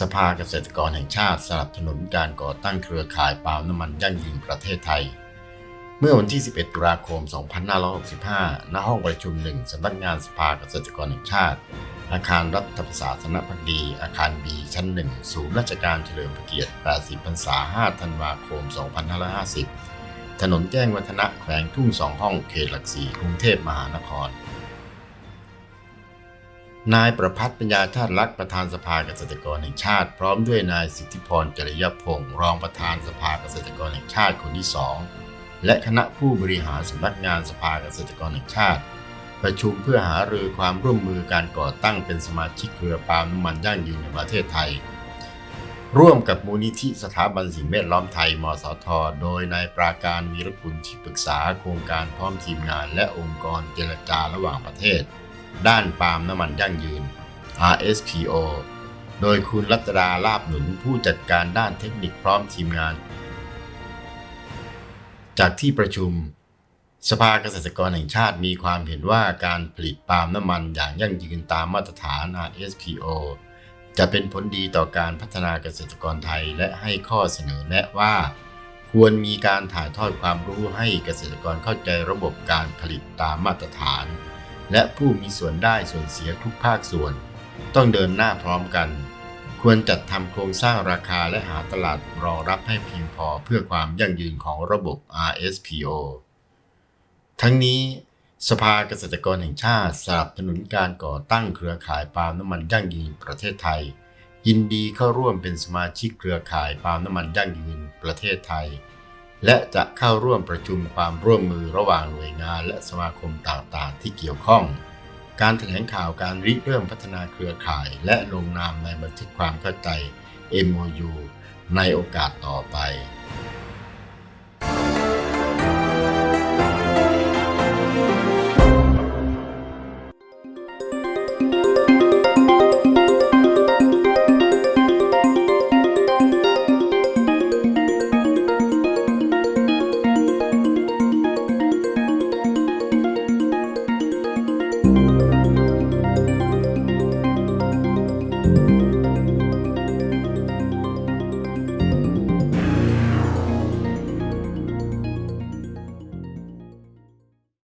สภาเกษตรกรแห่งชาติสนับสนุนการก่อตั้งเครือข่ายปาล์มน้ำมันยั่งยืนประเทศไทย เมื่อวันที่ 11 ตุลาคม 2565 ณ ห้องประชุมหนึ่งสำนักงานสภาเกษตรกรแห่งชาติ อาคารรัฐประศาสนพักดี อาคารบีชั้นหนึ่งศูนย์ราชการเฉลิมพระเกียรติ 80 พรรษา 5 ธันวาคม 2550 ถนนแจ้งวัฒนะแขวงทุ่งสองห้องเขตหลักสี่กรุงเทพมหานคร นายประพัฒน์ปัญญาชาติรักประธานสภาเกษตรกรแห่งชาติ พร้อมด้วยนายสิทธิพรจริยพงศ์รองประธานสภาเกษตรกรแห่งชาติคนที่สองและคณะผู้บริหารสำนักงานสภาเกษตรกรแห่งชาติ ประชุมเพื่อหารือความร่วมมือการก่อตั้งเป็นสมาชิกเครือปาล์มน้ำมันยั่งยืนในประเทศไทย ร่วมกับมูลนิธิสถาบันสิ่งแวดล้อมไทยมสท โดยนายปราการวีรกุลที่ปรึกษาโครงการพร้อมทีมงาน และองค์กรเจรจาระหว่างประเทศ ด้านปาล์มน้ำมันยั่งยืน RSPO โดยคุณรัตดาลาบหนุนผู้จัดการด้านเทคนิคพร้อมทีมงาน จากที่ประชุม สภาเกษตรกรแห่งชาติมีความเห็นว่าการผลิตปาล์มน้ำมันอย่างยั่งยืนตามมาตรฐาน RSPO จะเป็นผลดีต่อการพัฒนาเกษตรกรไทยและให้ข้อเสนอแนะว่า ควรมีการถ่ายทอดความรู้ให้เกษตรกรเข้าใจระบบการผลิตตามมาตรฐาน และผู้มีส่วนได้ส่วนเสียทุกภาคส่วน ต้องเดินหน้าพร้อมกัน ควรจัดทำโครงสร้างราคาและหาตลาดรองรับให้เพียงพอเพื่อความยั่งยืนของระบบ RSPO ทั้งนี้สภาเกษตรกรแห่งชาติสนับสนุนการก่อตั้งเครือข่ายปาล์มน้ำมันยั่งยืนประเทศไทย ยินดีเข้าร่วมเป็นสมาชิกเครือข่ายปาล์มน้ำมันยั่งยืนประเทศไทย และจะเข้าร่วมประชุมความร่วมมือระหว่างหน่วยงานและสมาคมต่างๆ ที่เกี่ยวข้อง การแถลงข่าวการริเริ่มพัฒนาเครือข่าย และลงนามในบันทึกความเข้าใจ MOU ในโอกาสต่อไป